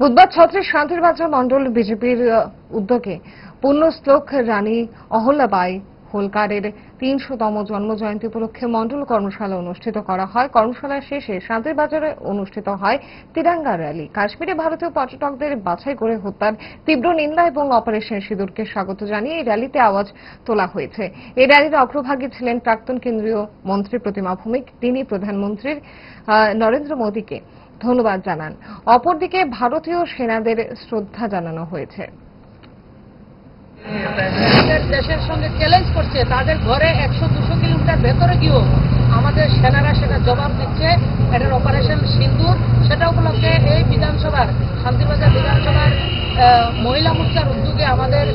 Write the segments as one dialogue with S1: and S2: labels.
S1: বুধবার ছত্রিশ শান্তির বাজার মণ্ডল বিজেপির উদ্যোগে পুণ্যশ্লোক রানী অহল্যাবাই হোলকারের তিনশোতম জন্মজয়ন্তী উপলক্ষে মণ্ডল কর্মশালা অনুষ্ঠিত করা হয়। কর্মশালা শেষে শান্তির বাজারে অনুষ্ঠিত হয় তিরাঙ্গা র্যালি। কাশ্মীরে ভারতীয় পর্যটকদের বাছাই করে হত্যার তীব্র নিন্দা এবং অপারেশন সিঁদুরকে স্বাগত জানিয়ে এই র্যালিতে আওয়াজ তোলা হয়েছে। এই র্যালির অগ্রভাগে ছিলেন প্রাক্তন কেন্দ্রীয় মন্ত্রী প্রতিমা ভৌমিক, তিনি প্রধানমন্ত্রীর নরেন্দ্র মোদীকে ধন্যবাদ জানান। অপরদিকে ভারতীয় সেনাদের শ্রদ্ধা জানানো হয়েছে।
S2: দেশের সঙ্গে চ্যালেঞ্জ করছে। তাদের ঘরে একশো দুশো কিলোমিটার ভেতরে গিয়েও আমাদের সেনারা সেটা জবাব দিচ্ছে। এটার অপারেশন সিন্দুর। সেটা উপলক্ষে এই বিধানসভার, শান্তিবাজার বিধানসভার মহিলা মোর্চার উদ্যোগে আমাদের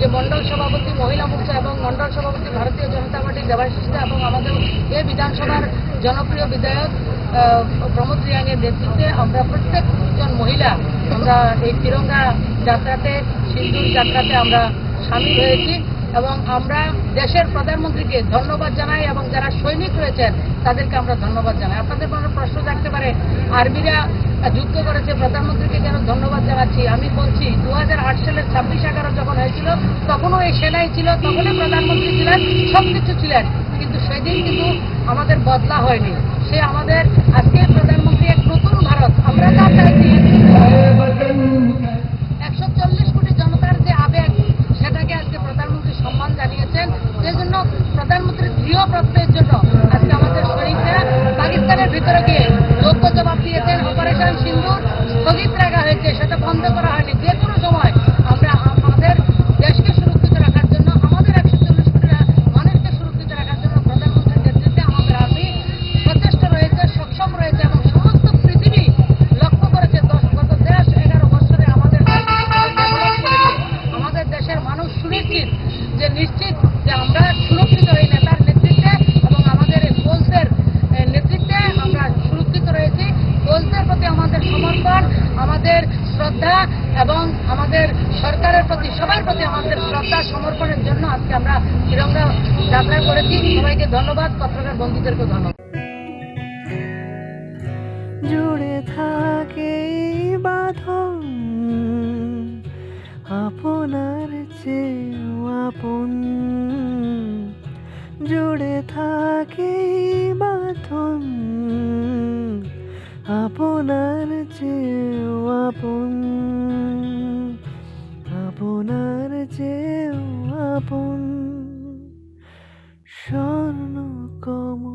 S2: যে মন্ডল সভাপতি মহিলা মোর্চা এবং মন্ডল সভাপতি ভারতীয় জনতা পার্টির দেবাশিসদা এবং আমাদের এই বিধানসভার জনপ্রিয় বিধায়ক প্রমোদ নেতৃত্বে আমরা প্রত্যেকজন মহিলা আমরা এই তিরঙ্গা যাত্রাতে, সিন্দুর যাত্রাতে আমরা সামিল হয়েছি এবং আমরা দেশের প্রধানমন্ত্রীকে ধন্যবাদ জানাই এবং যারা সৈনিক রয়েছেন, তাদেরকে আমরা ধন্যবাদ জানাই। আপনাদের কোনো প্রশ্ন থাকতে পারে? আর্মিরা যুদ্ধ করেছে, প্রধানমন্ত্রীকে কেন ধন্যবাদ জানাচ্ছি? আমি বলছি দু হাজার আট সালের ছাব্বিশ এগারো যখন হয়েছিল, তখনও এই সেনাই ছিল, তখনই প্রধানমন্ত্রী ছিলেন সব কিছু ছিলেন। কিন্তু সেদিন কিন্তু আমাদের বদলা হয়নি। সে আমাদের আজকে প্রধানমন্ত্রী এক নতুন ভারত। আমরা যা চাইছি। একশো চল্লিশ কোটি জনতার যে আবেগ, সেটাকে আজকে প্রধানমন্ত্রী সম্মান জানিয়েছেন। সেই জন্য প্রধানমন্ত্রীর দৃঢ় প্রত্যয়ের জন্য আজকে আমাদের শহীদরা পাকিস্তানের ভিতরে গিয়ে যোগ্য জবাব দিয়েছেন। অপারেশন সিন্দুর স্থগিত রাখা হয়েছে, সেটা বন্ধ করা আমাদের শ্রদ্ধা এবং আমাদের সরকারের প্রতি, সবার প্রতি আমাদের শ্রদ্ধা সমর্পণের জন্য আজকে আমরা তিরঙ্গা যাত্রা করেছি। সবাইকে ধন্যবাদ, পত্রকার বন্ধুদেরকে ধন্যবাদ।
S3: জুড়ে থাকে বাঁধন, আপনার চেয়েও আপন। জুড়ে থাকে বাঁধন, আপনার চেয়েও আপন আপনার চেয়েও আপন স্বর্ণ কমল